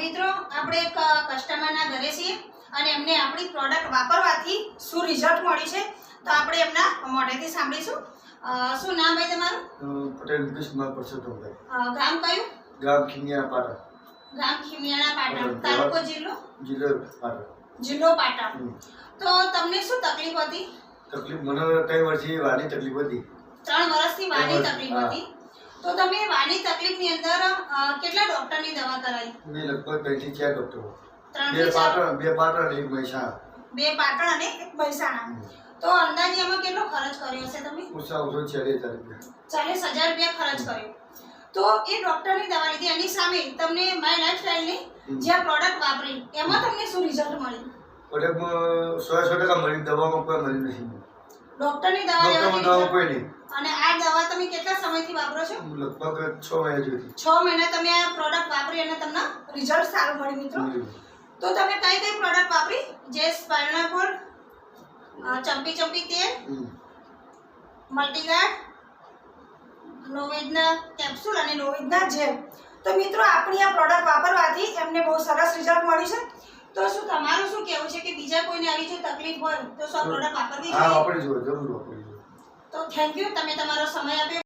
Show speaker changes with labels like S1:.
S1: મિત્રો આપણે એક કસ્ટમરના ઘરે છીએ અને એમને આપણી પ્રોડક્ટ વાપરવાથી શું રિઝલ્ટ મળ્યું છે? તો આપણે એમના મોઢેથી સાંભળીશું. શું નામ ભાઈ તમારું?
S2: પટેલ કૃષ્ણ પરસોત્તમભાઈ.
S1: ગામ કયું?
S2: ગામ ખીમિયાણા પાટણ.
S1: ગામ ખીમિયાણા પાટણ તાલુકો જિલ્લો
S2: જિલ્લો? પાટણ.
S1: જિલ્લો પાટણ. તો તમને શું તકલીફ હતી?
S2: તકલીફ મને ત્રણ વર્ષથી વાની તકલીફ હતી.
S1: ત્રણ વર્ષથી વાની તકલીફ હતી? તો તમે વાની તકલીફની અંદર કેટલા કેટલા ડોક્ટરની દવા કરાવી
S2: મેં લગભગ ત્રણથી ચાર ડોક્ટરો. બે પાટણ બે પાટણ એક મહેસાણા.
S1: બે પાટણ અને એક મહેસાણા. તો અંદાજે એમાં કેટલો ખર્ચ કર્યો હશે તમે?
S2: ઓછા ઓછો ચાલીસ હજાર રૂપિયા.
S1: ખર્ચ કર્યો. તો એ ડોક્ટરની દવા લીધી. એની સામે તમને માય લાઈફસ્ટાઈલની
S2: ની
S1: જે પ્રોડક્ટ વાપરી એમાં તમને શું રિઝલ્ટ મળ્યું
S2: પ્રોડક્ટમાં સો સો ટકા મળી દવામાં કોઈ મળી નથી.
S1: ડોક્ટરની દવા
S2: કોઈ નહીં.
S1: અને તમે કેટલા સમયથી વાપરો છો?
S2: લગભગ 6 મહિના જેવી
S1: છ મહિના તમે આ પ્રોડક્ટ વાપરી અને તમને રિઝલ્ટ સારું મળ્યું મિત્રો. તો તમે કઈ કઈ પ્રોડક્ટ વાપરી? જે સ્પાઇનલ ચંપી ચંપી તેલ મલ્ટીગાર્ડ નોવેદના કેપ્સ્યુલ અને નોવેદના જેલ તો મિત્રો આપણી આ પ્રોડક્ટ વાપરવાથી એમને બહુ સરસ રિઝલ્ટ મળ્યું છે. તો શું તમારું શું કહેવું છે કે બીજા કોઈને આવી જો તકલીફ હોય તો શું પ્રોડક્ટ વાપરવી
S2: હા
S1: જોઈએ?
S2: જરૂર વાપરી જુઓ
S1: તો થેન્ક યુ તમે તમારો સમય આપ્યો.